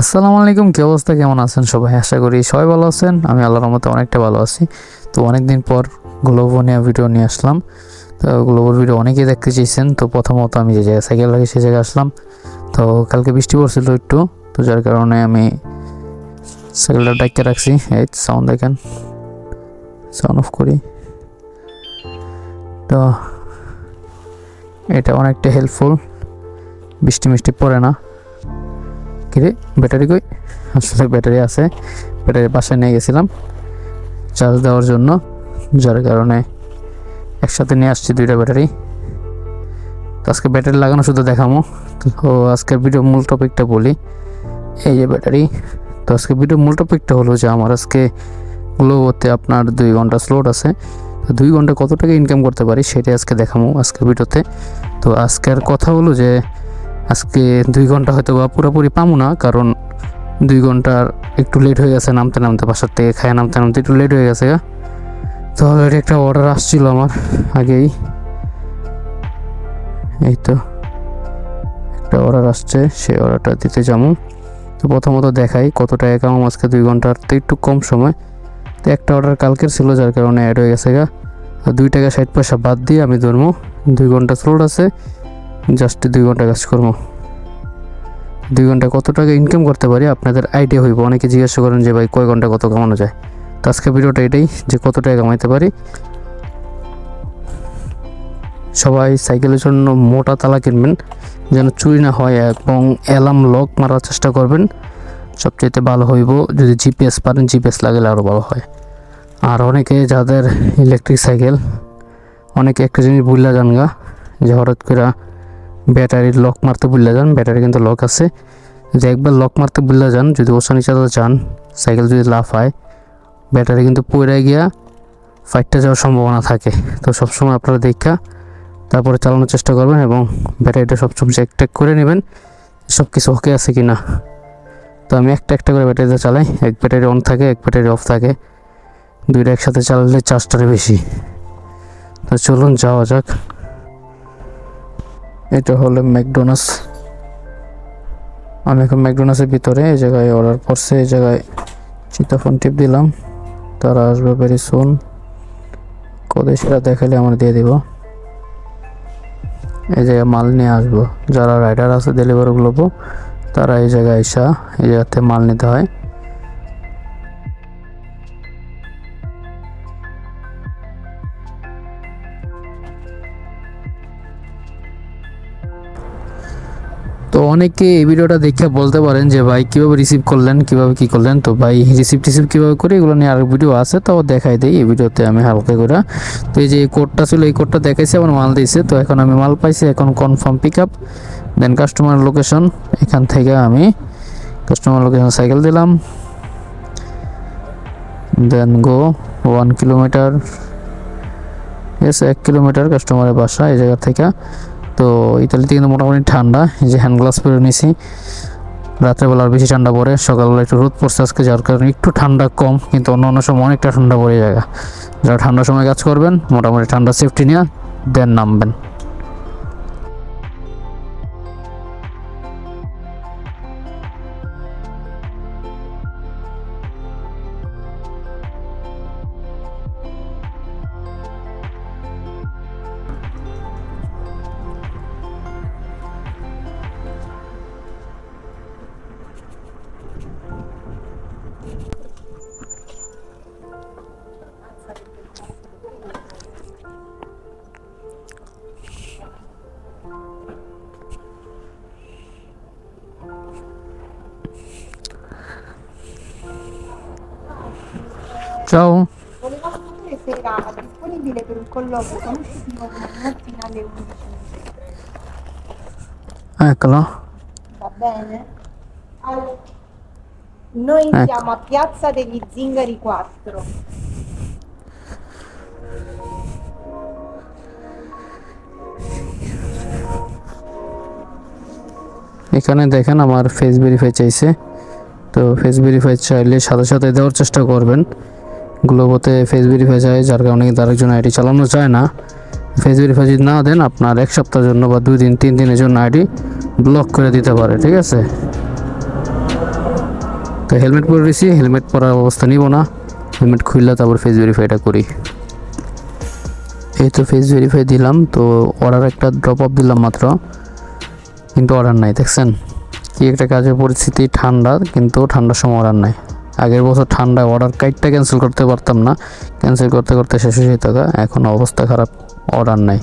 আসসালামু আলাইকুম, কী অবস্থা? কেমন আছেন সবাই? আশা করি সবাই ভালো আছেন। আমি আল্লাহর রহমতে অনেকটা ভালো আছি। তো অনেক দিন পর গ্লোবো নিয়ে ভিডিও নিয়ে আসলাম। তো গ্লোবোর ভিডিও অনেকেই দেখতে চেয়েছেন তো প্রথমত আমি যে জায়গায় সাইকেল লাগে সেই জায়গায় আসলাম। তো কালকে বৃষ্টি পড়ছিল একটু। তো যার কারণে আমি সাইকেলটা ডাইকে রাখছি। এই সাউন্ড দেখেন। সাউন্ড অফ করি। তো এটা অনেকটা হেল্পফুল বৃষ্টি মিষ্টি পড়ে না। কিরে ব্যাটারি কই? আসলে ব্যাটারি আছে। ব্যাটারি বাসায় নিয়ে গেছিলাম। চার্জ দেওয়ার জন্য, যার কারণে একসাথে নিয়ে আসছি দুইটা ব্যাটারি তো আজকে ব্যাটারি লাগানো শুধু দেখামো। তো আজকের ভিডিও মূল টপিকটা বলি। এই যে ব্যাটারি তো আজকে ভিডিও মূল টপিকটা হলো যে আমার আজকে গ্লোবোতে আপনার দুই ঘণ্টা স্লোট আছে। তো দুই ঘণ্টা কত টাকা ইনকাম করতে পারি সেটাই আজকে দেখামো আজকের ভিডিওতে তো আজকের কথা হলো যে আজকে দুই ঘণ্টা হয়তো বা পুরোপুরি পামো না, কারণ দুই ঘণ্টার একটু লেট হয়ে গেছে, নামতে নামতে বাসার থেকে খায় নামতে নামতে একটু লেট হয়ে গেছে তো অলরেডি একটা অর্ডার আসছিল আমার আগেই। এই তো, একটা অর্ডার আসছে, সেই অর্ডারটা দিতে যাব। তো প্রথমত দেখাই কত টাকা কামাম আজকে দুই ঘণ্টার, তো একটু কম সময়। তো একটা অর্ডার কালকের ছিল, যার কারণে অ্যাড হয়ে গেছে গা। আর দুই টাকা ষাট পয়সা বাদ দিয়ে আমি ধরবো, দুই ঘণ্টা স্লোট আছে জাস্ট দুই ঘণ্টা কাজ করব। দুই ঘণ্টা কত টাকা ইনকাম করতে পারি আপনাদের আইডিয়া হইব। অনেকে জিজ্ঞাসা করেন যে ভাই কয় ঘণ্টা কত কামানো যায়? তো আজকে ভিডিওটা এটাই যে কত টাকা কামাইতে পারি। সবাই সাইকেলের জন্য মোটা তালা কিনবেন, যেন চুরি না হয় এবং অ্যালার্ম লক মারার চেষ্টা করবেন। সবচেয়ে ভালো হইব যদি জিপিএস পারেন জিপিএস লাগালে আরও ভালো হয়। আর অনেকে যাদের ইলেকট্রিক সাইকেল, অনেকে একটা জিনিস বুঝলা যান গা, যে হঠাৎ করে ব্যাটারির লক মারতে ভুললে যান, ব্যাটারি কিন্তু লক আছে। যদি একবার লক মারতে ভুললে যান, যদি ওসানি চালাতে যান সাইকেল যদি লাফ হয় ব্যাটারি কিন্তু পড়ে গিয়া ফাইটটা যাওয়ার সম্ভাবনা থাকে। তো সবসময় আপনারা দেখা, তারপরে চালানোর চেষ্টা করবেন এবং ব্যাটারিটা সবসময় চেক টেক করে নেবেন সব কিছু ওকে আছে কি না তো আমি একটা একটা করে ব্যাটারিতে চালাই, এক ব্যাটারি অন থাকে, এক ব্যাটারি অফ থাকে। দুইটা একসাথে চালালে চার্জটারে বেশি। তো চলুন যাওয়া যাক। এটা হলো ম্যাকডোনাস। আমি এখন ম্যাকডোনাসের ভিতরে এই জায়গায় অর্ডার করছে, এই জায়গায় চিতাফোন টিপ দিলাম। তারা আসবে ভেরি সুন কদে সেটা দেখালে আমার দিয়ে দিব। এই জায়গায় মাল নিয়ে আসব। যারা রাইডার আছে ডেলিভারি ডেলিভারিগুলো তারা এই জায়গায় এসা, এই জায়গাতে মাল নিতে হয়। অনেকে এই ভিডিওটা দেখে বলতে পারেন যে, ভাই, কীভাবে রিসিভ করলেন? কীভাবে কী করলেন? তো ভাই রিসিভ টিসিভ কীভাবে করে? এগুলো নিয়ে আরও ভিডিও আছে তাও দেখাই দেই এই ভিডিওতে আমি হালকা করে। তো এই যে কোডটা ছিল, এই কোডটা দেখাইছে আমার মাল দিয়েছে। তো এখন আমি মাল পাইছি, এখন confirm pick up then customer location এখান থেকে আমি কাস্টমার লোকেশন সাইকেল দিলাম। দেন গো ওয়ান কিলোমিটার এস এক কিলোমিটার কাস্টমারের বাসা এই জায়গা থেকে। তো ইতালিতে কিন্তু মোটামুটি ঠান্ডা, এই যে হ্যান্ড গ্লাস পরে নিয়েছি রাত্রেবেলা আর বেশি ঠান্ডা পড়ে সকালবেলা একটু রোদ পড়ছে আজকে, যার কারণে একটু ঠান্ডা কম, কিন্তু অন্য অন্য সময় অনেকটা ঠান্ডা পড়ে জায়গা। যারা ঠান্ডার সময় কাজ করবেন, মোটামুটি ঠান্ডা সেফটি নিয়ে দেন নামবেন। Ciao. Volevamo sapere se era disponibile per un colloquio conoscitivo domani mattina alle 11. Eccolo. Va bene? Allora, noi Ecco. siamo a Piazza degli Zingari 4. এখানে দেখেন আমার ফেস ভেরিফাই চাইছে তো ফেস ভেরিফাই চাইলে সাথে সাথে দেওয়ার চেষ্টা করবেন গ্লোবোতে ফেস ভেরিফাই চাই যার কারণে কিন্তু আরেকজন আইডি চালানো যায় না। ফেস ভেরিফাই যদি না দেন, আপনার এক সপ্তাহের জন্য বা দুই দিন, তিন দিনের জন্য আইডি ব্লক করে দিতে পারে, ঠিক আছে? তো হেলমেট পরে রয়েছি হেলমেট পরার অবস্থা নিব না। হেলমেট খুললে তারপর ফেস ভেরিফাইটা করি। এই তো ফেস ভেরিফাই দিলাম, তো অর্ডার একটা ড্রপ অফ দিলাম মাত্র। কিন্তু অর্ডার নাই, দেখছেন? কি একটা কাজের পরিস্থিতি, ঠান্ডা, কিন্তু ঠান্ডার সময় অর্ডার নাই। আগের বছর ঠান্ডায় অর্ডার কাইটটা ক্যান্সেল করতে পারতাম না। ক্যান্সেল করতে করতে শেষ হয়ে যেত এখন অবস্থা খারাপ অর্ডার নাই।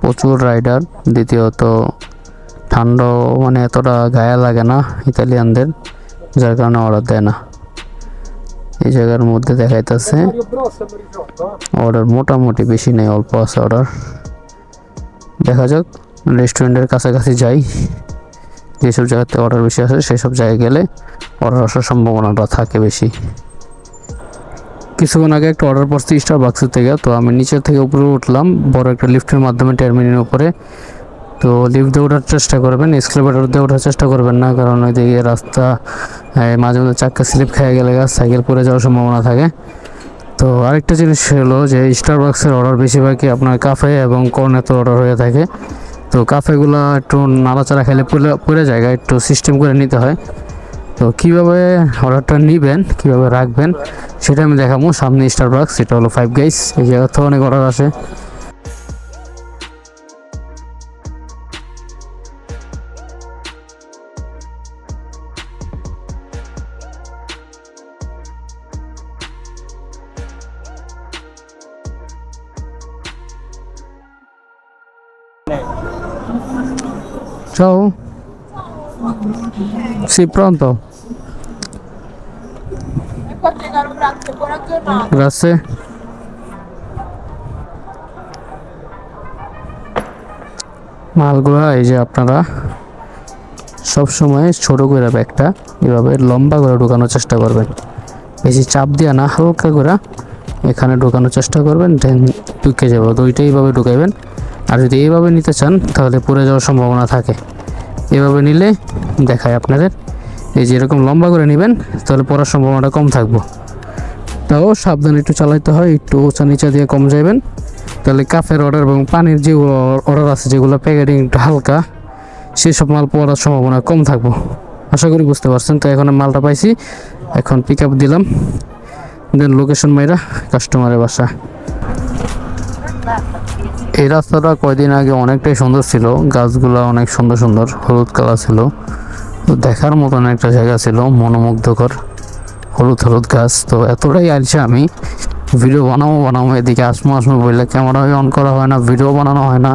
প্রচুর রাইডার দ্বিতীয়ত ঠান্ডা মানে এতটা গায়ে লাগে না ইতালিয়ানদের, যার কারণে অর্ডার দেয় না। এই জায়গার মধ্যে দেখাইতেছে অর্ডার মোটামুটি বেশি নেই, অল্প আছে অর্ডার দেখা যাক রেস্টুরেন্টের কাছাকাছি যাই। যেসব জায়গাতে অর্ডার বেশি আছে সেসব জায়গায় গেলে অর্ডার আসার সম্ভাবনাটা থাকে বেশি। কিছুক্ষণ আগে একটা অর্ডার পড়ছি স্টার বাক্সের থেকে, তো আমি নিচের থেকে উপরে উঠলাম, বড় একটা লিফটের মাধ্যমে টার্মিনের উপরে। তো লিফট দিয়ে ওঠার চেষ্টা করবেন এক্সকেলেটার দিয়ে ওঠার চেষ্টা করবেন না, কারণ ওইদিকে রাস্তা মাঝে মাঝে চাক্কা স্লিপ খেয়ে গেলে সাইকেল পড়ে যাওয়ার সম্ভাবনা থাকে। তো আরেকটা জিনিস হলো যে স্টার বাক্সের অর্ডার বেশিরভাগই আপনার কাফে এবং কর্নেতে অর্ডার হয়ে থাকে। তো কাফেগুলো একটু নাড়াচাড়া খেলে পড়ে জায়গায় একটু সিস্টেম করে নিতে হয়। তো কীভাবে অর্ডারটা নেবেন, কীভাবে রাখবেন, সেটা আমি দেখাবো। সামনে স্টার বাক্স সেটা হলো ফাইভ গাইস এই জায়গা থেকে অনেক অর্ডার আসে। Ciao. Sì, pronto. Grazie. মালগুলা এই যে আপনারা সব সময় ছোট করে ব্যাগটা এভাবে লম্বা করে ঢোকানোর চেষ্টা করবেন বেশি চাপ দিয়া না হালকা করে এখানে ঢোকানোর চেষ্টা করবেন দেন ঢুকে যাব তো ওইটাই এইভাবে ঢুকাইবেন আর যদি এইভাবে নিতে চান, তাহলে পড়ে যাওয়ার সম্ভাবনা থাকে। এভাবে নিলে দেখায় আপনাদের। এই যে এরকম লম্বা করে নেবেন, তাহলে পড়ার সম্ভাবনাটা কম থাকব। তাও সাবধানে একটু চালাইতে হয়, একটু উঁচা নিচা দিয়ে কম যাবেন তাহলে কাফের অর্ডার এবং পানির যে অর্ডার আছে, যেগুলো প্যাকেটিং একটু হালকা, সেসব মাল পড়ার সম্ভাবনা কম থাকব। আশা করি বুঝতে পারছেন। তো এখন মালটা পাইছি, এখন পিক আপ দিলাম। দেন লোকেশন মাইরা কাস্টমারের বাসা। এই রাস্তাটা কয়দিন আগে অনেকটাই সুন্দর ছিল। গাছগুলো অনেক সুন্দর সুন্দর, হলুদ কালার ছিল। দেখার মতন একটা জায়গা ছিল, মনোমুগ্ধকর। হলুদ হলুদ গাছ। তো এতটাই আলছে আমি। ভিডিও বানাবো বানাবো, এদিকে আসমো আসমো বললে ক্যামেরা অন করা হয় না, ভিডিও বানানো হয় না।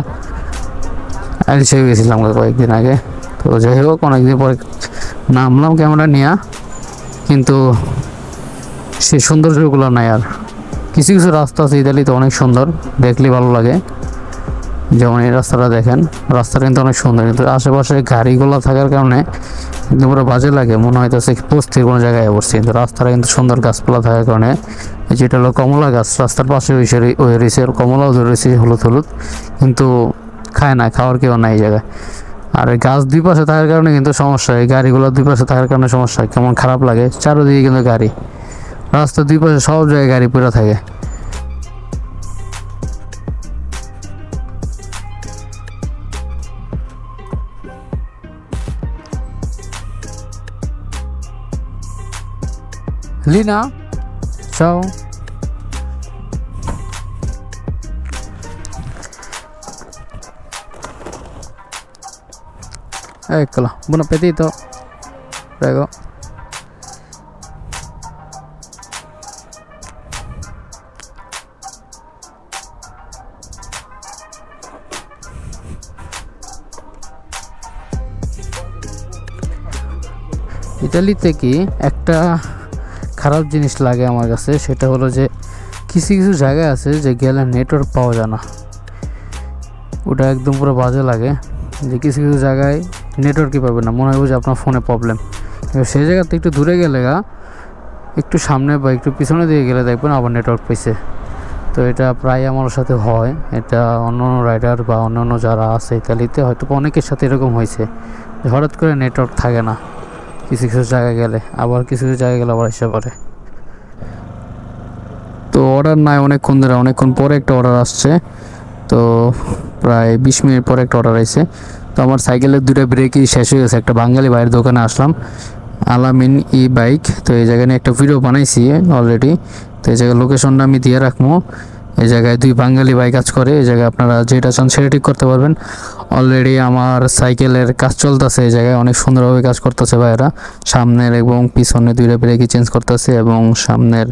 আলছে গেছিলাম কয়েকদিন আগে। তো যাই হোক, অনেকদিন পরে নামলাম ক্যামেরা নিয়ে। কিন্তু সেই সৌন্দর্যগুলো নাই আর। কিছু কিছু রাস্তা আছে ইতালিতে অনেক সুন্দর, দেখলে ভালো লাগে। যেমন এই রাস্তাটা দেখেন রাস্তাটা কিন্তু অনেক সুন্দর, কিন্তু আশেপাশে গাড়িগুলো থাকার কারণে কিন্তু পুরো বাজে লাগে, মনে হয় হইতেছে পোস্তির কোনো জায়গায় পড়ছি, কিন্তু রাস্তাটা কিন্তু সুন্দর গাছপালা থাকার কারণে যেটা হলো কমলা গাছ, রাস্তার পাশে ওই রয়েছে কমলাও রয়েছে হলুদ হলুদ, কিন্তু খায় না, খাওয়ার কেউ নাই এই জায়গায়। আর গাছ দুই পাশে থাকার কারণে কিন্তু সমস্যা, এই গাড়িগুলো দুই পাশে থাকার কারণে সমস্যা, কেমন খারাপ লাগে, চারোদিকে কিন্তু গাড়ি রাস্তার দুই পাশে সব জায়গায় গাড়ি পড়ে থাকে। Lina, ciao. Eccola, buon appetito. Prego. ইতালিতে কি একটা খারাপ জিনিস লাগে আমার কাছে, সেটা হলো যে কিছু কিছু জায়গায় আছে যে গেলে নেটওয়ার্ক পাওয়া যায় না। ওটা একদম পুরো বাজে লাগে যে কিছু কিছু জায়গায় নেটওয়ার্কই পাবে না, মনে হয় যে আপনার ফোনে প্রবলেম সেই জায়গাতে একটু দূরে গেলে গা, একটু সামনে বা একটু পিছনে দিয়ে গেলে দেখবেন আবার নেটওয়ার্ক পাইছে। তো এটা প্রায় আমার সাথে হয়, এটা অন্য অন্য রাইডার বা অন্য অন্য যারা আছে ইতালিতে হয়তো অনেকের সাথে এরকম হয়েছে হঠাৎ করে নেটওয়ার্ক থাকে না। কিছু কিছু জায়গায় গেলে, আবার কিছু কিছু জায়গায় গেলে আবার এসে পড়ে। তো অর্ডার নাই অনেকক্ষণ ধরে, অনেকক্ষণ পরে একটা অর্ডার আসছে। তো প্রায় বিশ মিনিট পরে একটা অর্ডার আসছে তো আমার সাইকেলের দুটো ব্রেকই শেষ হয়ে গেছে। একটা বাঙালি ভাইয়ের দোকানে আসলাম। আলামিন ই বাইক তো এই জায়গায় নিয়ে একটা ভিডিও বানাইছি অলরেডি। তো এই জায়গায় লোকেশনটা আমি দিয়ে রাখব। এই জায়গায় দুই বাঙালি ভাই কাজ করে, এই জায়গায় আপনারা যেটা চান সেটা ঠিক করতে পারবেন। অলরেডি আমার সাইকেলের কাজ চলতেছে এই জায়গায়, অনেক সুন্দরভাবে কাজ করতেছে ভাইয়েরা। সামনের এবং পিছনে দুইটা ব্রেকই চেঞ্জ করতেছে এবং সামনের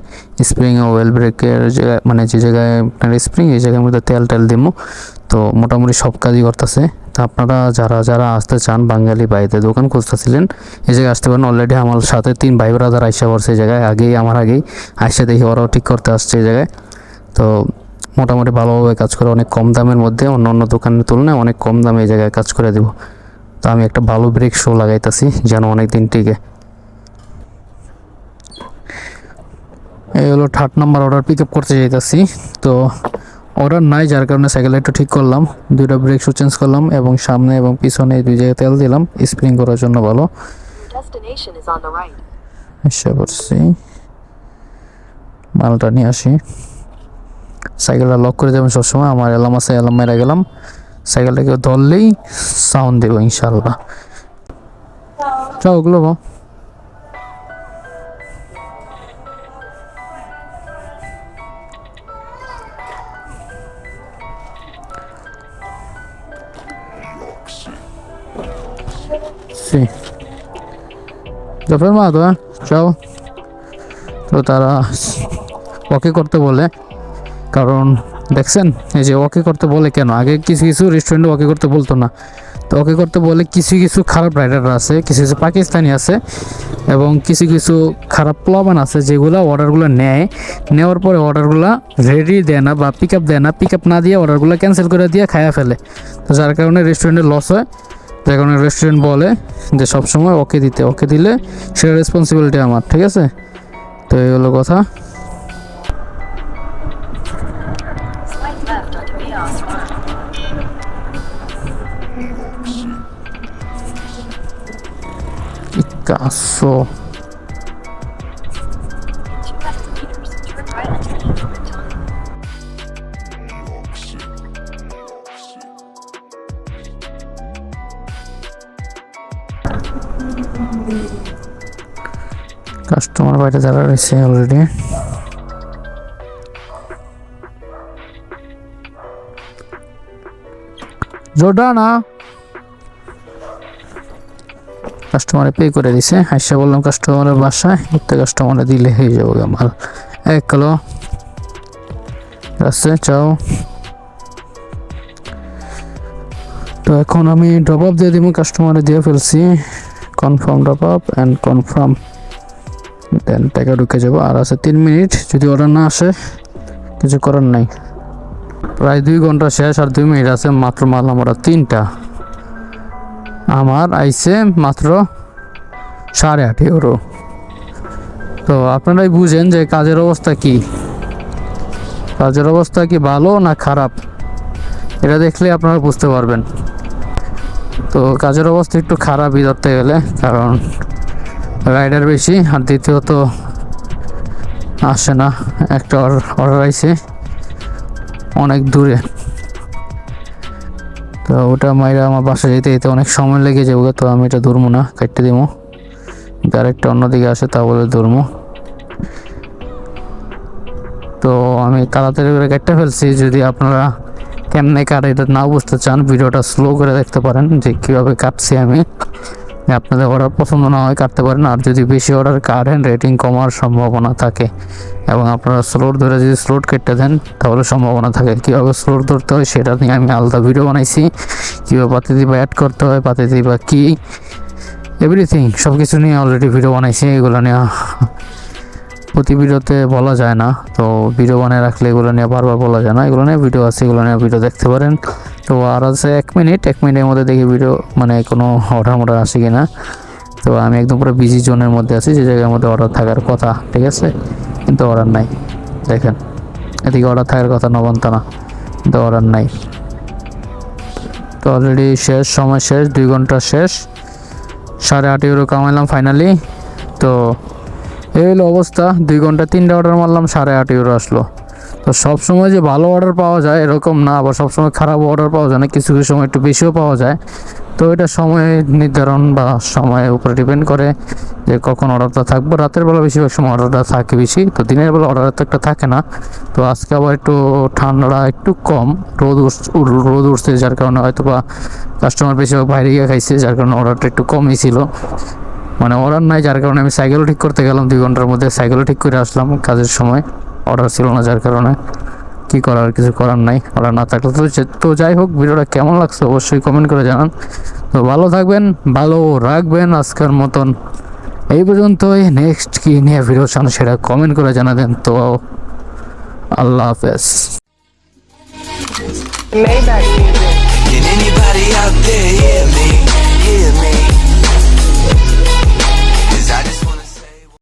স্প্রিং ও ওয়েল ব্রেকের জায়গায় মানে যে জায়গায় আপনার স্প্রিং এই জায়গার মধ্যে তেল টেল দিমো। তো মোটামুটি সব কাজই করতেছে। তো আপনারা যারা যারা আসতে চান, বাঙালি ভাইদের দোকান খুঁজতেছিলেন, এই জায়গায় আসতে পারেন। অলরেডি আমার সাথে তিন ভাই ব্রাদার আইসা পড়ছে এই জায়গায়। আগেই, আমার আগেই আইসা দেখি ওরাও ঠিক করতে আসছে এই জায়গায়। তো মোটামুটি ভালোভাবে কাজ করে অনেক কম দামের মধ্যে অন্য অন্য দোকানের তুলনায় অনেক কম দামে এই জায়গায় কাজ করে দিব। তো আমি একটা ভালো ব্রেক শো লাগাইতেছি যেন অনেক দিন টিকে। এই হলো third number order pick up করতে যাইতাছি। তো অর্ডার নাই যার কারণে সাইকেলটা একটু ঠিক করলাম। দুইটা ব্রেক শু চেঞ্জ করলাম এবং সামনে এবং পিছনে দুই জায়গায় তেল দিলাম। স্প্রিং করার জন্য ভালো। করছি মালটা নিয়ে আসি। সাইকেলটা লক করে যাবেন সবসময় আমার এলাম আছে এলাম মেরে গেলাম সাইকেলটাকে ধরলেই সাউন্ড দেবো ইনশাল্লাহ চাও ওগুলো বা. ¿Te has fermato, eh? Ciao. তারা ওকে করতে বলে কারণ দেখছেন, এই যে ওকে করতে বলে কেন? আগে কিছু কিছু রেস্টুরেন্টে ওকে করতে বলতো না। তো ওকে করতে বলে কিছু কিছু খারাপ রাইডার আছে, কিছু কিছু পাকিস্তানি আছে এবং কিছু কিছু খারাপ প্লবান আছে যেগুলো অর্ডারগুলো নেয়। নেওয়ার পরে অর্ডারগুলো রেডি দেয় না বা পিক আপ দেয় না পিক আপ না দিয়ে অর্ডারগুলো ক্যান্সেল করে দিয়ে খায়া ফেলে। তো যার কারণে রেস্টুরেন্টে লস হয়। যার কারণে রেস্টুরেন্ট বলে যে সবসময় ওকে দিতে, ওকে দিলে সেটা রেসপন্সিবিলিটি আমার, ঠিক আছে? তো এই হলো কথা। Tunnel. কাস্টমার বাইরে যারা রয়েছে অলরেডি জোডানা কাস্টমারে পে করে দিছে। হাসা বললাম কাস্টমারের বাসায় একটা কাস্টমারে দিলে হয়ে যাবে আমার। এক কালো। আছে চাও তো এখন আমি ড্রপ আপ দিয়ে দিব কাস্টমারে দিয়ে ফেলছি। Confirm drop up and confirm then টাকা ঢুকে যাব। আর আছে তিন মিনিট, যদি অর্ডার না আসে, কিছু করার নাই। প্রায় দুই ঘণ্টা শেষ আর দুই মিনিট আছে, মাত্র মাল আমরা তিনটা। আমার আইছে মাত্র সাড়ে আট ইউরো তো আপনারাই বুঝেন যে কাজের অবস্থা কি। কাজের অবস্থা কি ভালো না খারাপ? এটা দেখলে আপনারা বুঝতে পারবেন। তো কাজের অবস্থা একটু খারাপই ধরতে গেলে, কারণ রাইডার বেশি আর দ্বিতীয়ত আসে না। একটা অর্ডার আইছে অনেক দূরে। তো ওটা মাইরা আমার বাসা যেতে যেতে অনেক সময় লেগে যাবে তো আমি এটা ধরবো না, কাটতে দিব। আরেকটা অন্যদিকে আসে তা বলে ধরবো। তো আমি তাড়াতাড়ি করে কাটতে ফেলছি, যদি আপনারা কেমনে কাটে এটা না বুঝতে চান, ভিডিওটা স্লো করে দেখতে পারেন যে কীভাবে কাটছি আমি। আপনাদের অর্ডার পছন্দ না হয় কাটতে পারেন, আর যদি বেশি অর্ডার কাটেন রেটিং কমার সম্ভাবনা থাকে। এবং আপনারা স্লোট ধরে যদি স্লোট কেটে দেন, তাহলে সম্ভাবনা থাকে। কীভাবে স্লোট ধরতে হয়, সেটা নিয়ে আমি আলাদা ভিডিও বানাইছি। কীভাবে পাতি দিবা অ্যাড করতে হয়, পাতি দিবা কী এভরিথিং সব কিছু নিয়ে অলরেডি ভিডিও বানাইছি, এগুলো নিয়ে প্রতি ভিডিওতে বলা যায় না। তো ভিডিও বানিয়ে রাখলে এগুলো নিয়ে বারবার বলা যায় না। এগুলো নিয়ে ভিডিও আছে, এগুলো নিয়ে ভিডিও দেখতে পারেন। তো আর আছে এক মিনিট, এক মিনিটের মধ্যে দেখি ভিডিও মানে কোনো অর্ডার মর্ডার আসে কিনা। তো আমি একদম পুরো বিজি জোনের মধ্যে আছি, যে জায়গার মধ্যে অর্ডার থাকার কথা, ঠিক আছে? কিন্তু অর্ডার নাই, দেখেন। এদিকে অর্ডার থাকার কথা নবন্তনা, কিন্তু অর্ডার নাই। তো অলরেডি শেষ, সময় শেষ, দুই ঘণ্টা শেষ। সাড়ে আট ইউরো কামাইলাম ফাইনালি তো এই হলো অবস্থা। দুই ঘণ্টা তিনটা অর্ডার মারলাম, সাড়ে আট ইউরো আসলো। তো সব সময় যে ভালো অর্ডার পাওয়া যায় এরকম না, আবার সব সময় খারাপ অর্ডার পাওয়া যায় না, কিছু কিছু সময় একটু বেশিও পাওয়া যায়। তো এটা সময় নির্ধারণ বা সময়ের উপরে ডিপেন্ড করে যে কখন অর্ডারটা থাকবে। রাতের বেলা বেশিরভাগ সময় অর্ডারটা থাকে বেশি, তো দিনের বেলা অর্ডার তো একটা থাকে না। তো আজকে আবার একটু ঠান্ডাটা একটু কম, রোদ রোদ উঠছে, যার কারণে হয়তো বা কাস্টমার বেশিরভাগ বাইরে গিয়ে খাইছে, যার কারণে অর্ডারটা একটু কমই ছিল। মানে অর্ডার নাই যার কারণে আমি সাইকেলও ঠিক করতে গেলাম দুই ঘণ্টার মধ্যে সাইকেলও ঠিক করে আসলাম কাজের সময় অর্ডার ছিল না যার কারণে কি করার কিছু করার নাই অর্ডার না থাকলে তো তো যাই হোক ভিডিওটা কেমন লাগছে অবশ্যই কমেন্ট করে জানান তো ভালো থাকবেন ভালো রাখবেন আজকের মতন এই পর্যন্তই নেক্সট কি নিয়ে ভিডিও চান সেটা কমেন্ট করে জানাবেন তো আল্লাহ হাফেজ Maybach music. Can anybody out there? Hear me?